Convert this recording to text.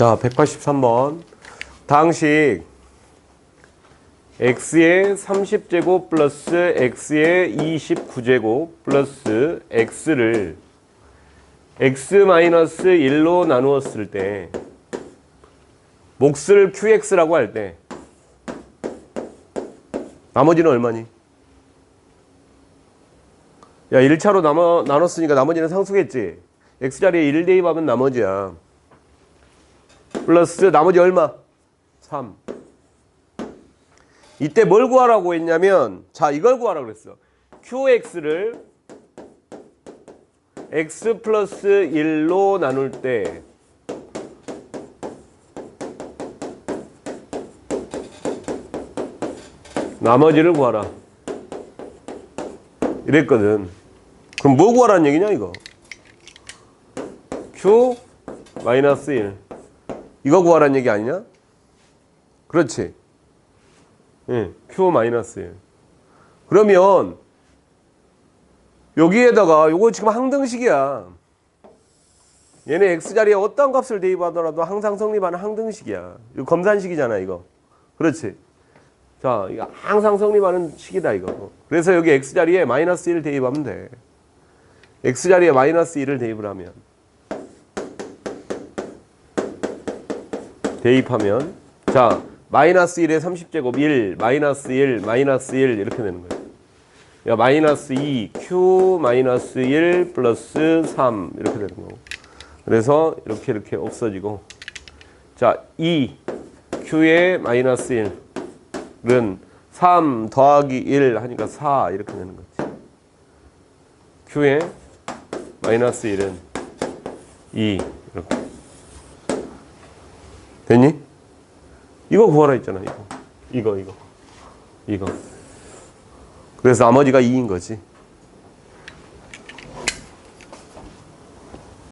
자, 183번. 당식 x의 30제곱 플러스 x의 29제곱 플러스 x를 x-1로 나누었을 때 몫을 qx라고 할 때 나머지는 얼마니? 야, 1차로 나눠, 나눴으니까 나머지는 상수겠지? x자리에 1 대입하면 나머지야. 플러스 나머지 얼마? 3. 이때 뭘 구하라고 했냐면 자 이걸 구하라고 그랬어. qx를 x 플러스 1로 나눌 때 나머지를 구하라. 이랬거든. 그럼 뭐 구하라는 얘기냐 이거? q 마이너스 1 이거 구하라는 얘기 아니냐? 그렇지. 예, q 마이너스 1. 그러면 여기에다가 요거 지금 항등식이야. 얘네 x 자리에 어떤 값을 대입하더라도 항상 성립하는 항등식이야. 이거 검산식이잖아, 이거. 그렇지. 자, 이거 항상 성립하는 식이다, 이거. 그래서 여기 x 자리에 마이너스 1 대입하면 돼. x 자리에 마이너스 1을 대입을 하면 대입하면 자, 마이너스 1에 30제곱 1, 마이너스 1, 마이너스 1 이렇게 되는 거예요. 야, 마이너스 2, q 마이너스 1 플러스 3 이렇게 되는 거고. 그래서 이렇게 이렇게 없어지고 자, 2, q의 마이너스 1은 3 더하기 1 하니까 4 이렇게 되는 거지. q의 마이너스 1은 2 이렇게. 됐니? 이거 구하라 했잖아, 이거. 이거, 이거. 이거. 그래서 나머지가 2인 거지.